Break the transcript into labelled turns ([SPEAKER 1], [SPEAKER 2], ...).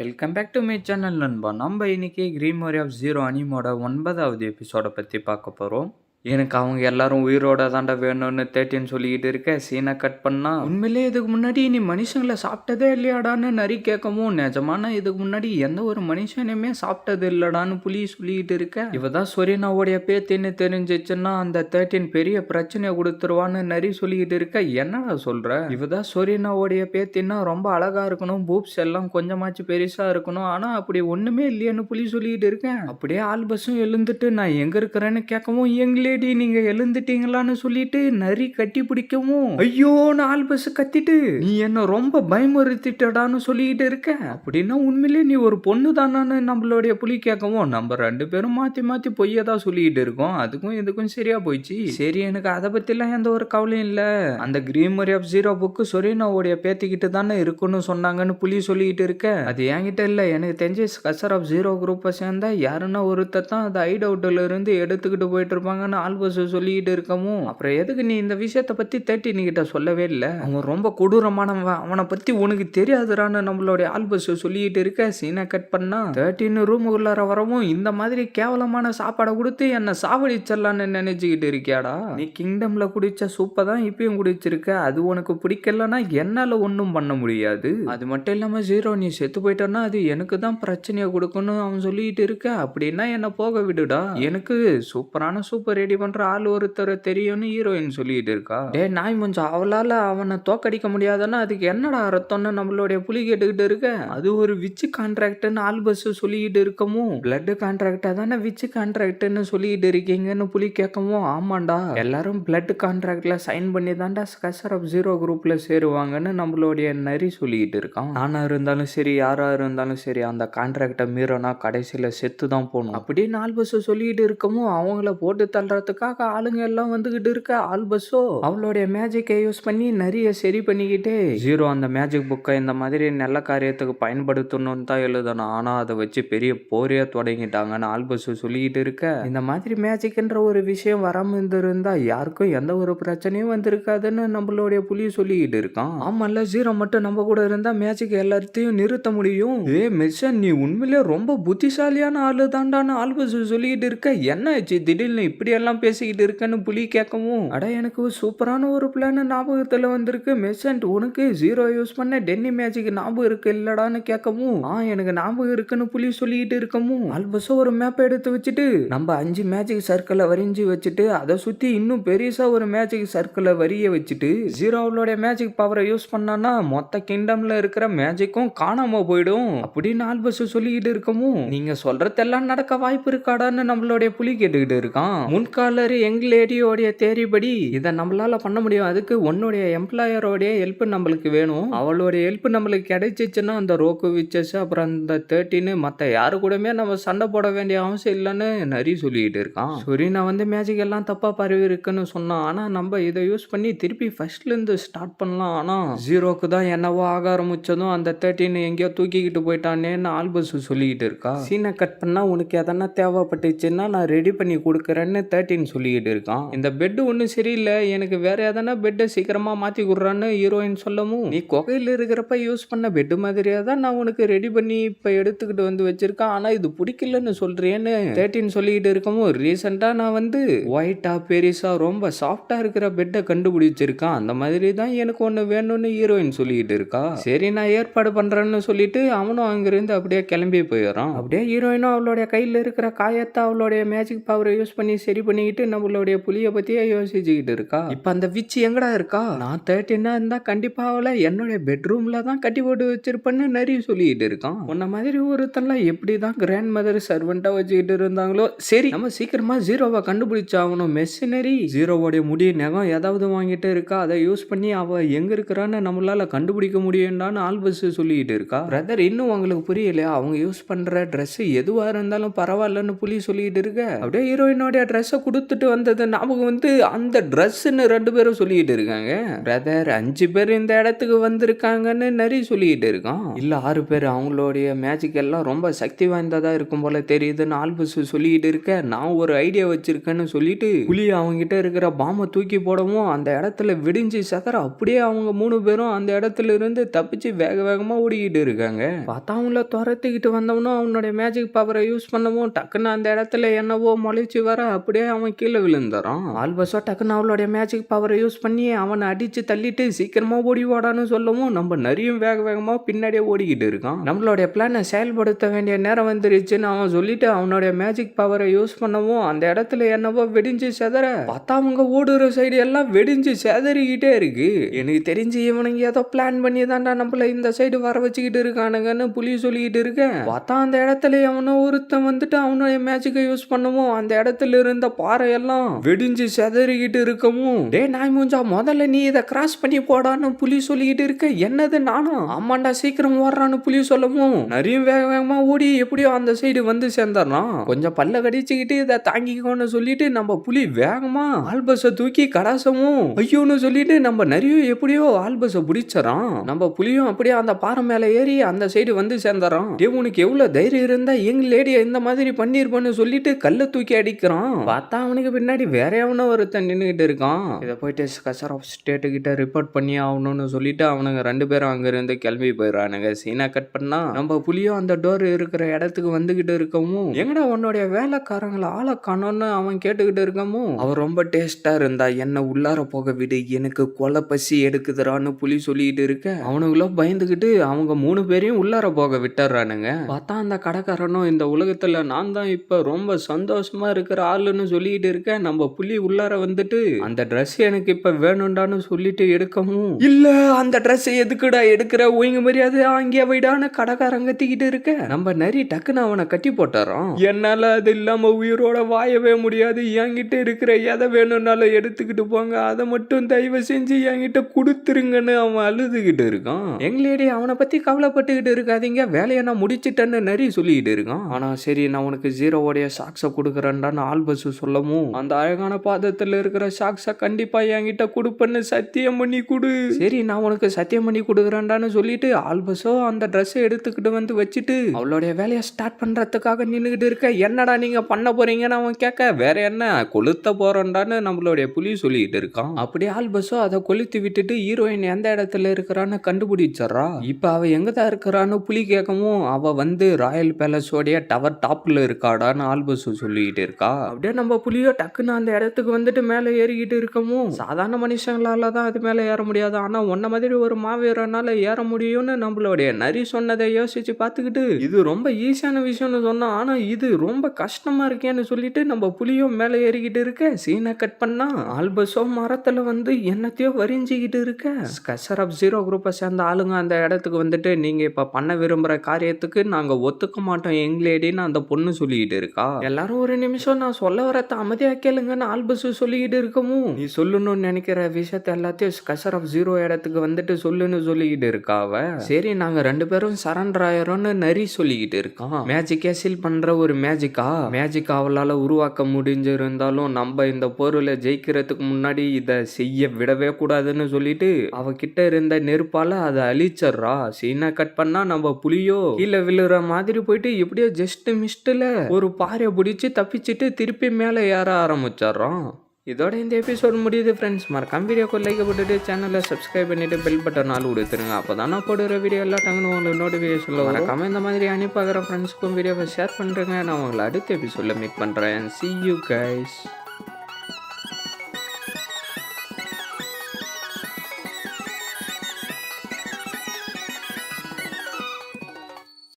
[SPEAKER 1] Welcome back to my channel நண்பா. நம்ம இன்னைக்கு கிரீன் மோரி ஆஃப் ஜீரோ அனிமோட ஒன்பதாவது எபிசோடை பற்றி பார்க்க போகிறோம் எனக்கு அவங்க எல்லாரும் உயிரோட தாண்டா வேணும்னு தேட்டின்னு சொல்லிக்கிட்டு இருக்க சீனை கட் பண்ணா உண்மையிலே இதுக்கு முன்னாடி நீ மனுஷங்களை சாப்பிட்டதே இல்லையாடான்னு நரி கேட்கவும் நிஜமான இதுக்கு முன்னாடி எந்த ஒரு மனுஷனையுமே சாப்பிட்டது இல்லடான்னு புலி சொல்லிக்கிட்டு இருக்க. இவ தான் சொரினாவுடைய பேத்தின்னு தெரிஞ்சிச்சுன்னா அந்த தேர்ட்டின் பெரிய பிரச்சனையை கொடுத்துருவான்னு நரி சொல்லிக்கிட்டு இருக்க. என்னடா சொல்ற? இவ தான் சொரினாவுடைய பேத்தின்னா ரொம்ப அழகா இருக்கணும் பூப்ஸ் எல்லாம் கொஞ்சமாச்சு பெருசா இருக்கணும் ஆனா அப்படி ஒண்ணுமே இல்லையேன்னு புலி சொல்லிக்கிட்டு இருக்கேன் அப்படியே ஆல்பஸும் எழுந்துட்டு நான் எங்க இருக்கிறேன்னு கேட்கவும் எங்களே லேடி நீங்க எழுந்துட்டீங்களான்னு சொல்லிட்டு நரி கட்டி பிடிக்கவும் ஐயோன்னு ஆல்பஸ் கத்திட்டு நீ என்ன ரொம்ப பயமுறுத்திட்டடான்னு சொல்லிக்கிட்டு இருக்க? அப்படின்னா உண்மையிலே நீ ஒரு பொண்ணு தானான்னு நம்மளுடைய புலி கேட்கவும் நம்ம ரெண்டு பேரும் மாத்தி மாத்தி பொய்யை தான் சொல்லிக்கிட்டு இருக்கோம். அதுக்கும் இதுக்கும் சரியா போயிடுச்சு. சரி எனக்கு அதை பத்திலாம் எந்த ஒரு கவலையும் இல்ல. அந்த கிரீமரி ஆஃப் ஜீரோ புக்கு சொரீனாவுடைய பேத்திக்கிட்டு தானே இருக்குன்னு சொன்னாங்கன்னு புலி சொல்லிக்கிட்டு இருக்க? அது என்கிட்ட இல்ல. எனக்கு தெரிஞ்சு கசர் ஆஃப் ஜீரோ குரூப்பை சேர்ந்தா யாருன்னா ஒருத்தர் தான் அது ஐட் இருந்து எடுத்துக்கிட்டு போயிட்டு இருப்பாங்கன்னு ஆல்பஸ் சொல்லிக்கிட்டு இருக்கவும் அப்புறம் எதுக்கு நீ இந்த விஷயத்தை பற்றி தேர்ட்டி கிட்ட சொல்லவே இல்லை? அவன் ரொம்ப கொடூரமானவன். அவனை பற்றி உனக்கு தெரியாதுறான்னு நம்மளுடைய ஆல்பஸ் சொல்லிக்கிட்டு இருக்க சீனை கட் பண்ணா தேர்ட்டின்னு ரூம் உள்ளார வரவும் இந்த மாதிரி கேவலமான சாப்பாடை கொடுத்து என்னை சாவடிச்சிடலான்னு நினைச்சுக்கிட்டு இருக்கியாடா? நீ கிங்டம்ல குடிச்ச சூப்பை தான் இப்பயும் குடிச்சிருக்க. அது உனக்கு பிடிக்கலன்னா என்னால் ஒன்றும் பண்ண முடியாது. அது மட்டும் இல்லாமல் ஜீரோ நீ செத்து போயிட்டன்னா அது எனக்கு தான் பிரச்சனையை கொடுக்கணும் அவன் சொல்லிக்கிட்டு இருக்க. அப்படின்னா என்னை போக விடுடா. எனக்கு சூப்பரான சூப்பர் ரெடி பண்ற ஆள் ஒருத்தர் தெரியும்னு ஹீரோயின் சொல்லிட்டு இருக்கா? டே நாய் மஞ்சம் அவளால அவனை தோக்கடிக்க முடியாதுன்னா அதுக்கு என்னடா அர்த்தம்னு நம்மளுடைய புலி கேட்டுக்கிட்டு இருக்க? அது ஒரு விச்சு கான்ட்ராக்ட்னு ஆல்பஸ் சொல்லிக்கிட்டு இருக்கமோ? பிளட் கான்ட்ராக்டா தானே விச்சு கான்ட்ராக்ட்னு சொல்லிக்கிட்டு இருக்கீங்கன்னு புலி கேட்கவும் ஆமாண்டா. எல்லாரும் பிளட் கான்ட்ராக்ட்ல சைன் பண்ணி தாண்டா ஸ்கசர் ஆஃப் ஜீரோ குரூப்ல சேருவாங்கன்னு நம்மளுடைய நரி சொல்லிக்கிட்டு இருக்கான். நானா இருந்தாலும் சரி யாரா இருந்தாலும் சரி அந்த கான்ட்ராக்டை மீறனா கடைசியில செத்து தான் போகணும். அப்படின்னு ஆல்பஸ் சொல்லிக்கிட்டு இருக்கவும் அவங்கள போட்டு தள்ளுறதுக்காக ஆளுங்க எல்லாம் வந்துக்கிட்டு இருக்க ஆல்பஸோ அவளுடைய மேஜிக்கை யூஸ் பண்ணி நிறைய சரி பண்ணிக்கிட்டே ஜீரோ அந்த மேஜிக் புக்கை இந்த மாதிரி நல்ல காரியத்துக்கு பயன்படுத்தணும்னு தான் எழுதணும். ஆனால் அதை வச்சு பெரிய போரே தொடங்கிட்டாங்கன்னு ஆல்பஸ் சொல்லிக்கிட்டு இருக்க. இந்த மாதிரி மேஜிக்ன்ற ஒரு விஷயம் வராமல் இருந்திருந்தா யாருக்கும் எந்த ஒரு பிரச்சனையும் வந்திருக்காதுன்னு நம்மளுடைய புலி சொல்லிக்கிட்டு இருக்கான். ஆமால்ல ஜீரோ மட்டும் நம்ம கூட இருந்தா மேஜிக் எல்லாத்தையும் நிறுத்த முடியும். ஏ மிஷன் நீ உண்மையிலே ரொம்ப புத்திசாலியான ஆளு தாண்டான்னு ஆல்பஸ் சொல்லிக்கிட்டு இருக்க. என்ன ஆச்சு? திடீர்னு இப்படியெல்லாம் எல்லாம் பேசிக்கிட்டு இருக்கேன்னு புலி கேட்கவும் அட எனக்கு சூப்பரான ஒரு பிளான் ஞாபகத்தில் வந்திருக்கு. மெசன்ட் உனக்கு ஜீரோ யூஸ் பண்ண டென்னி மேஜிக் ஞாபகம் இருக்கு இல்லடான்னு கேட்கவும் ஆ எனக்கு ஞாபகம் இருக்குன்னு புலி சொல்லிக்கிட்டு இருக்கவும் ஆல்பஸோ ஒரு மேப் எடுத்து வச்சுட்டு நம்ம அஞ்சு மேஜிக் சர்க்கிளை வரைஞ்சி வச்சுட்டு அதை சுற்றி இன்னும் பெருசாக ஒரு மேஜிக் சர்க்கிளை வரிய வச்சுட்டு ஜீரோ அவளுடைய மேஜிக் பவரை யூஸ் பண்ணானா மொத்த கிங்டம்ல இருக்கிற மேஜிக்கும் காணாம போயிடும். அப்படின்னு ஆல்பஸ் சொல்லிக்கிட்டு இருக்கவும் நீங்க சொல்றதெல்லாம் நடக்க வாய்ப்பு இருக்காடான்னு நம்மளுடைய புலி கேட்டுக்கிட்டு இருக்கான். முன்காலர் யங் லேடியோடைய தேரிபடி இதை நம்மளால பண்ண முடியும். அதுக்கு உன்னுடைய எம்ப்ளாயரோடைய ஹெல்ப் நம்மளுக்கு வேணும். அவளுடைய ஹெல்ப் நம்மளுக்கு கிடைச்சிச்சுன்னா அந்த ரோக்கு விச்சஸ் அப்புறம் அந்த தேர்ட்டின்னு மற்ற யாரு கூடமே நம்ம சண்டை போட வேண்டிய அவசியம் இல்லைன்னு நரி சொல்லிக்கிட்டு இருக்கான். சரி நான் வந்து மேஜிக் எல்லாம் தப்பா பரவி இருக்குன்னு சொன்னான். ஆனா நம்ம இதை யூஸ் பண்ணி திருப்பி ஃபர்ஸ்ட்ல இருந்து ஸ்டார்ட் பண்ணலாம். ஆனா ஜீரோக்கு தான் என்னவோ ஆக ஆரம்பிச்சதும் அந்த தேர்ட்டின் எங்கேயோ தூக்கிக்கிட்டு போயிட்டானேன்னு ஆல்பஸ் சொல்லிக்கிட்டு இருக்கா. சீனை கட் பண்ணா உனக்கு எதனா தேவைப்பட்டுச்சுன்னா நான் ரெடி பண்ணி கொடுக்குறேன்னு தேர்ட்டின் சொல்லிக்கிட்டு இருக்கான். இந்த பெட்டு ஒன்றும் சரியில்லை. எனக்கு வேற எதனா பெட்டை சீக்கிரமா மாத்தி கொடுறான்னு ஹீரோயின் சொல்லவும் நீ குகையில் இருக்கிறப்ப யூஸ் பண்ண பெட் மாதிரியே தான் நான் உனக்கு ரெடி பண்ணி இப்போ எடுத்துக்கிட்டு வந்து வச்சிருக்கேன். ஆனால் இது பிடிக்கலன்னு சொல்றேன்னு தேர்ட்டின் சொல்லிக்கிட்டு இருக்கவும் ரீசெண்டாக நான் வந்து ஒயிட்டாக பெரிசா ரொம்ப சாஃப்டாக இருக்கிற பெட்டை கண்டுபிடிச்சிருக்கான். அந்த மாதிரி தான் எனக்கு ஒன்று வேணும்னு ஹீரோயின் சொல்லிக்கிட்டு இருக்கா. சரி நான் ஏற்பாடு பண்ணுறேன்னு சொல்லிட்டு அவனும் அங்கிருந்து அப்படியே கிளம்பி போயிடுறான். அப்படியே ஹீரோயினும் அவளுடைய கையில் இருக்கிற காயத்தை அவளுடைய மேஜிக் பவரை யூஸ் பண்ணி சரி பண்ணி பண்ணிக்கிட்டு நம்மளுடைய புலியை பத்தியே யோசிச்சுக்கிட்டு இருக்கா? இப்போ அந்த விச்சு எங்கடா இருக்கா? நான் தேர்ட்டினா இருந்தா கண்டிப்பா அவளை என்னுடைய பெட்ரூம்ல தான் கட்டி போட்டு வச்சிருப்பேன்னு நிறைய சொல்லிக்கிட்டு இருக்கான். உன்ன மாதிரி ஒருத்தன்லாம் எப்படி தான் கிராண்ட் மதர் சர்வெண்டா வச்சுக்கிட்டு இருந்தாங்களோ சரி நம்ம சீக்கிரமா ஜீரோவை கண்டுபிடிச்சாகணும். மெஷினரி ஜீரோவோடைய முடி நகம் ஏதாவது வாங்கிட்டு இருக்கா? அதை யூஸ் பண்ணி அவ எங்க இருக்கிறான்னு நம்மளால கண்டுபிடிக்க முடியும்டான்னு ஆல்பஸ் சொல்லிக்கிட்டு இருக்கா? பிரதர் இன்னும் உங்களுக்கு புரியலையா? அவங்க யூஸ் பண்ற ட்ரெஸ் எதுவா இருந்தாலும் பரவாயில்லன்னு புலி சொல்லிட்டு இருக்க. அப்படியே ஹீரோயினோட ட்ரெஸ்ஸை கொடுத்துட்டு வந்தது ஞாபகம் வந்து அந்த ட்ரெஸ்ஸுன்னு ரெண்டு பேரும் சொல்லிக்கிட்டு இருக்காங்க. பிரதர் அஞ்சு பேர் இந்த இடத்துக்கு வந்திருக்காங்கன்னு நிறைய சொல்லிக்கிட்டு இருக்கான். இல்லை ஆறு பேர் அவங்களுடைய மேஜிக் எல்லாம் ரொம்ப சக்தி வாய்ந்ததாக இருக்கும் போல தெரியுதுன்னு ஆல்பஸ் சொல்லிக்கிட்டு இருக்க. நான் ஒரு ஐடியா வச்சிருக்கேன்னு சொல்லிட்டு புலி அவங்க கிட்ட இருக்கிற பாம்பை தூக்கி போடவும் அந்த இடத்துல விடிஞ்சு சக்கர அப்படியே அவங்க மூணு பேரும் அந்த இடத்துல இருந்து தப்பிச்சு வேக வேகமாக ஓடிக்கிட்டு இருக்காங்க. பார்த்தா அவங்கள துரத்துக்கிட்டு வந்தவனும் அவனுடைய மேஜிக் பவரை யூஸ் பண்ணவும் டக்குன்னு அந்த இடத்துல என்னவோ முளைச்சி வர அப்படியே அவன் கீழே விழுந்துறான். ஆல்பஸோ டக்குன்னு அவளுடைய மேஜிக் பவரை யூஸ் பண்ணி அவனை அடித்து தள்ளிட்டு சீக்கிரமா ஓடி வாடான்னு சொல்லவும் நம்ம நிறையும் வேக வேகமாக பின்னாடியே ஓடிக்கிட்டு இருக்கான். நம்மளுடைய பிளானை செயல்படுத்த வேண்டிய நேரம் வந்துருச்சுன்னு அவன் சொல்லிட்டு அவனுடைய மேஜிக் பவரை யூஸ் பண்ணவும் அந்த இடத்துல என்னவோ வெடிஞ்சு செதற. பார்த்தா அவங்க ஓடுற சைடு எல்லாம் வெடிஞ்சு செதறிக்கிட்டே இருக்கு. எனக்கு தெரிஞ்சு இவனுங்க ஏதோ பிளான் பண்ணி தான்டா நம்மள இந்த சைடு வர வச்சுக்கிட்டு இருக்கானுங்கன்னு புலி சொல்லிக்கிட்டு இருக்கேன். பார்த்தா அந்த இடத்துல அவனோ ஒருத்தன் வந்துட்டு அவனுடைய மேஜிக்கை யூஸ் பண்ணவும் அந்த இடத்துல இருந்த பாறை எல்லாம் வெடிஞ்சு செதறிக்கிட்டு இருக்கவும் டே நாய் மூஞ்சா முதல்ல நீ இதை கிராஸ் பண்ணி போடான்னு புலி சொல்லிக்கிட்டு இருக்க. என்னது நானும்? ஆமாண்டா சீக்கிரம் ஓடுறான்னு புலி சொல்லவும். நிறைய வேக வேகமா ஓடி எப்படியோ அந்த சைடு வந்து சேர்ந்துடுறான் கொஞ்சம் பல்ல கடிச்சுக்கிட்டு இதை தாங்கிக்கோன்னு சொல்லிட்டு நம்ம புலி வேகமா ஆல்பஸை தூக்கி கடாசமும் ஐயோன்னு சொல்லிட்டு நம்ம நிறைய எப்படியோ ஆல்பஸை பிடிச்சறான் நம்ம புலியும் அப்படியே அந்த பாறை மேல ஏறி அந்த சைடு வந்து சேர்ந்துறான் டே உனக்கு எவ்வளவு தைரியம் இருந்தா எங்க லேடிய இந்த மாதிரி பண்ணிருப்பேன்னு சொல்லிட்டு கல்ல தூக்கி அடிக்கிறான். பார்த்தா அவனுக்கு பின்னாடி வேற எவனோ ஒருத்தன் நின்றுக்கிட்டு இருக்கான். இதை போயிட்டு கசர் ஆஃப் ஸ்டேட்டுக்கிட்ட ரிப்போர்ட் பண்ணி ஆகணும்னு சொல்லிட்டு அவனுங்க ரெண்டு பேரும் அங்க இருந்து கிளம்பி போயிடுறானுங்க. சீனா கட் பண்ணா நம்ம புலியும் அந்த டோர் இருக்கிற இடத்துக்கு வந்துகிட்டு இருக்கவும் எங்கடா உன்னுடைய வேலைக்காரங்களை ஆளை காணோன்னு அவன் கேட்டுக்கிட்டு இருக்கமும் அவன் ரொம்ப டேஸ்டா இருந்தா என்ன உள்ளார போக விடு எனக்கு கொலை பசி எடுக்குதுறான்னு புலி சொல்லிட்டு இருக்க. அவனுங்களோ பயந்துகிட்டு அவங்க மூணு பேரையும் உள்ளார போக விட்டுறானுங்க பார்த்தா அந்த கடைக்காரனும் இந்த உலகத்துல நான் தான் இப்ப ரொம்ப சந்தோஷமா இருக்கிற ஆளுன்னு சொல்லி சொல்லிட்டு இருக்கேன் நம்ம புள்ளி உள்ளார வந்துட்டு அந்த ட்ரெஸ் எனக்கு இப்ப வேணும்டான்னு சொல்லிட்டு எடுக்கவும் இல்ல அந்த ட்ரெஸ் எதுக்குடா எடுக்கிற? ஒய்ங்க மரியாதை அங்கே வைடான கடைக்காரன் கத்திக்கிட்டு இருக்க. நம்ம நிறைய டக்குன்னு அவனை கட்டி போட்டுறோம். என்னால அது இல்லாம உயிரோட வாயவே முடியாது. என்கிட்ட இருக்கிற எதை வேணும்னாலும் எடுத்துக்கிட்டு போங்க. அதை மட்டும் தயவு செஞ்சு என்கிட்ட கொடுத்துருங்கன்னு அவன் அழுதுகிட்டு இருக்கான். எங்களேடி அவனை பத்தி கவலைப்பட்டுக்கிட்டு இருக்காதீங்க. வேலையை நான் முடிச்சிட்டேன்னு நிறைய சொல்லிக்கிட்டு இருக்கான். ஆனா சரி நான் உனக்கு ஜீரோவோடைய சாக்ஸை கொடுக்குறேன்டான்னு ஆல்பஸ் சொல்லவும் அந்த அழகான பாதத்துல இருக்கிற சாக்ஸை கண்டிப்பா என்கிட்ட கொடுப்பேன்னு சத்தியம் பண்ணி கொடு. சரி நான் உனக்கு சத்தியம் பண்ணி கொடுக்குறேன்டான்னு சொல்லிட்டு ஆல்பஸோ அந்த ட்ரெஸ்ஸை எடுத்துக்கிட்டு வந்து வச்சுட்டு அவளுடைய வேலையை ஸ்டார்ட் பண்றதுக்காக நின்றுகிட்டு இருக்க. என்னடா நீங்க பண்ண போறீங்கன்னு அவன் கேட்க வேற என்ன கொளுத்த போறோண்டான்னு நம்மளுடைய புலி சொல்லிட்டு இருக்கான். அப்படியே ஆல்பஸோ அதை கொளுத்தி விட்டுட்டு ஹீரோயின் எந்த இடத்துல இருக்கிறான்னு கண்டுபிடிச்சிடுறா. இப்ப அவ எங்க தான் இருக்கிறான்னு புலி கேட்கவும் அவ வந்து ராயல் பேலஸோடைய டவர் டாப்ல இருக்காடான்னு ஆல்பஸ் சொல்லிக்கிட்டு இருக்கா. அப்படியே நம்ம புலியோ டக்குன்னு அந்த இடத்துக்கு வந்துட்டு மேலே ஏறிக்கிட்டு இருக்கவும் சாதாரண மனுஷங்களால தான் அது மேலே ஏற முடியாது. ஆனால் உன்ன மாதிரி ஒரு மாவீரனால ஏற முடியும்னு நம்மளுடைய நரி சொன்னதை யோசிச்சு பார்த்துக்கிட்டு இது ரொம்ப ஈஸியான விஷயம்னு சொன்னோம் ஆனால் இது ரொம்ப கஷ்டமாக இருக்கேன்னு சொல்லிட்டு நம்ம புலியோ மேலே ஏறிக்கிட்டு இருக்க? சீனை கட் பண்ணா ஆல்பஸோ மரத்தில் வந்து என்னத்தையோ வரிஞ்சிக்கிட்டு இருக்க? கசரப் ஜீரோ குரூப்பை சேர்ந்த ஆளுங்க அந்த இடத்துக்கு வந்துட்டு நீங்கள் இப்போ பண்ண விரும்புகிற காரியத்துக்கு நாங்கள் ஒத்துக்க மாட்டோம் எங்களேடின்னு அந்த பொண்ணு சொல்லிக்கிட்டு இருக்கா? எல்லாரும் ஒரு நிமிஷம் நான் சொல்ல வர வரத்த அமைதியா கேளுங்கன்னு ஆல்பஸ் சொல்லிக்கிட்டு இருக்கவும் நீ சொல்லணும்னு நினைக்கிற விஷயத்த எல்லாத்தையும் கசர் ஆஃப் ஜீரோ இடத்துக்கு வந்துட்டு சொல்லுன்னு சொல்லிக்கிட்டு இருக்கா அவ? சரி நாங்க ரெண்டு பேரும் சரண்டர் ஆயிரோன்னு நரி சொல்லிக்கிட்டு இருக்கான் மேஜிக்கே சீல் பண்ற ஒரு மேஜிக்கா மேஜிக் அவளால உருவாக்க முடிஞ்சிருந்தாலும் நம்ம இந்த பொருளை ஜெயிக்கிறதுக்கு முன்னாடி இதை செய்ய விடவே கூடாதுன்னு சொல்லிட்டு அவகிட்ட இருந்த நெருப்பால அதை அழிச்சிடுறா. சீனை கட் பண்ணா நம்ம புலியோ? கீழே விழுற மாதிரி போயிட்டு எப்படியோ ஜஸ்ட் மிஸ்ட்ல ஒரு பாறையை பிடிச்சி தப்பிச்சிட்டு திருப்பி மேலே ஏற ஆரம்பிச்சிடுறோம். இதோட இந்த எபிசோட் முடியுது ஃப்ரெண்ட்ஸ் மறக்காம வீடியோக்கு லைக் போட்டுட்டு சேனலை சப்ஸ்கிரைப் பண்ணிட்டு பெல் பட்டன் நாள் கொடுத்துருங்க அப்போ தான் நான் போடுற வீடியோ எல்லாம் டங்குன்னு உங்களுக்கு நோட்டிஃபிகேஷனில் மறக்காம இந்த மாதிரி அனுப்பாகிற ஃப்ரெண்ட்ஸ்க்கும் வீடியோவை ஷேர் பண்ணுறேங்க நான் உங்களை அடுத்த எபிசோடில் மீட் பண்ணுறேன் சி யூ கைஸ்